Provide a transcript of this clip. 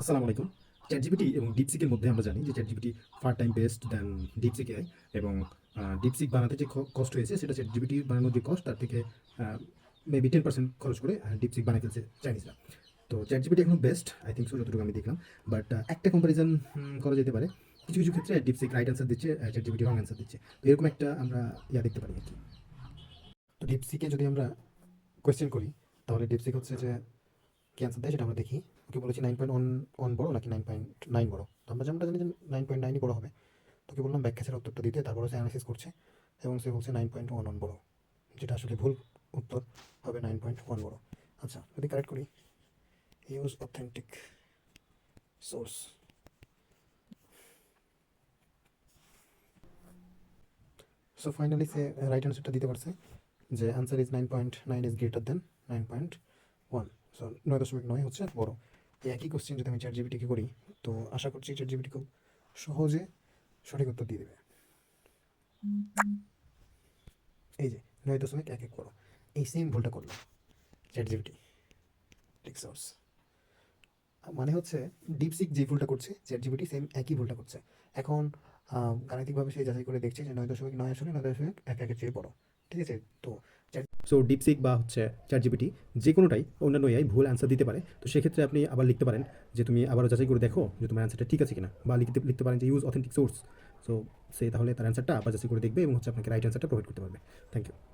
আসসালামু আলাইকুম। Chat GPT এবং ডিপসিকের মধ্যে আমরা জানি যে chat GPT far time best then DeepSeek AI এবং ডিপসিক বানাতে যে কষ্ট হয়েছে সেটা চ্যাট জিপিটি বানানোর যে কষ্ট তার থেকে মেবি টেন পার্সেন্ট খরচ করে ডিপসিক বানিয়ে ফেলছে চাইনিজরা তো চ্যাট জিপিটি এখন বেস্ট আই থিঙ্ক সো যতটুকু আমি দেখলাম। বাট একটা কম্পারিজন করা যেতে পারে। কিছু কিছু ক্ষেত্রে ডিপসিক রাইট অ্যান্সার দিচ্ছে চ্যাট জিপিটি রং অ্যান্সার দিচ্ছে। তো এরকম একটা আমরা ইয়া দেখতে পারি আর কি। তো ডিপসিকে যদি আমরা কোয়েশ্চেন করি, তাহলে ডিপসিক হচ্ছে যে কি অ্যান্সার দেয়, সেটা আমরা দেখি। ওকে বলেছি নাইন পয়েন্ট ওয়ান ওয়ান বড়ো নাকি নাইন পয়েন্ট নাইন বড়ো? আমরা যেমনটা জানি যে নাইন পয়েন্ট নাইনই বড়ো হবে। তোকে বললাম ব্যাখ্যা ছাড়া উত্তরটা দিতে তারপরে সে অ্যানালিসিস করছে এবং সে বলছে নাইন পয়েন্ট ওয়ান ওয়ান বড়ো, যেটা আসলে ভুল উত্তর হবে নাইন পয়েন্ট ওয়ান বড়ো। আচ্ছা যদি কারেক্ট করি use authentic source so finally সে রাইট অ্যান্সারটা দিতে পারছে যে answer is nine point nine is greater than nine point one so নয় দশমিক নয় হচ্ছে বড়। এই একই কোশ্চেন যদি আমি চ্যাট জিবিটিকে করি, তো আশা করছি চ্যাট জিবিটি খুব সহজে সঠিক উত্তর দিয়ে দেবে। এই যে, নয় দশমিক এক এক বড়। এই সেম ভুলটা করল চ্যাট জিবিটি ঠিক সোর্স মানে হচ্ছে ডিপসিক যে ভুলটা করছে চ্যাট জিবিটি সেম একই ভুলটা করছে। এখন গাণিতিকভাবে সেই যাচাই করে দেখছে যে নয় দশমিক নয় আসলে নয় দশমিক এক একের চেয়ে বড়। ঠিক আছে? তো সো ডিপসিক বা হচ্ছে চ্যাট জিপিটি যে কোনোটাই অন্যান্য এআই ভুল অ্যান্সার দিতে পারে। তো সেক্ষেত্রে আপনি আবার লিখতে পারেন যে তুমি আবারও যাচাই করে দেখো যে তোমার অ্যান্সারটা ঠিক আছে কিনা বা লিখতে লিখতে পারেন যে ইউজ অথেন্টিক সোর্স সো সে তাহলে তার অ্যান্সারটা আবার যাচাই করে দেখবে এবং হচ্ছে আপনাকে রাইট অ্যান্সারটা প্রোভাইড করতে পারবে। Thank you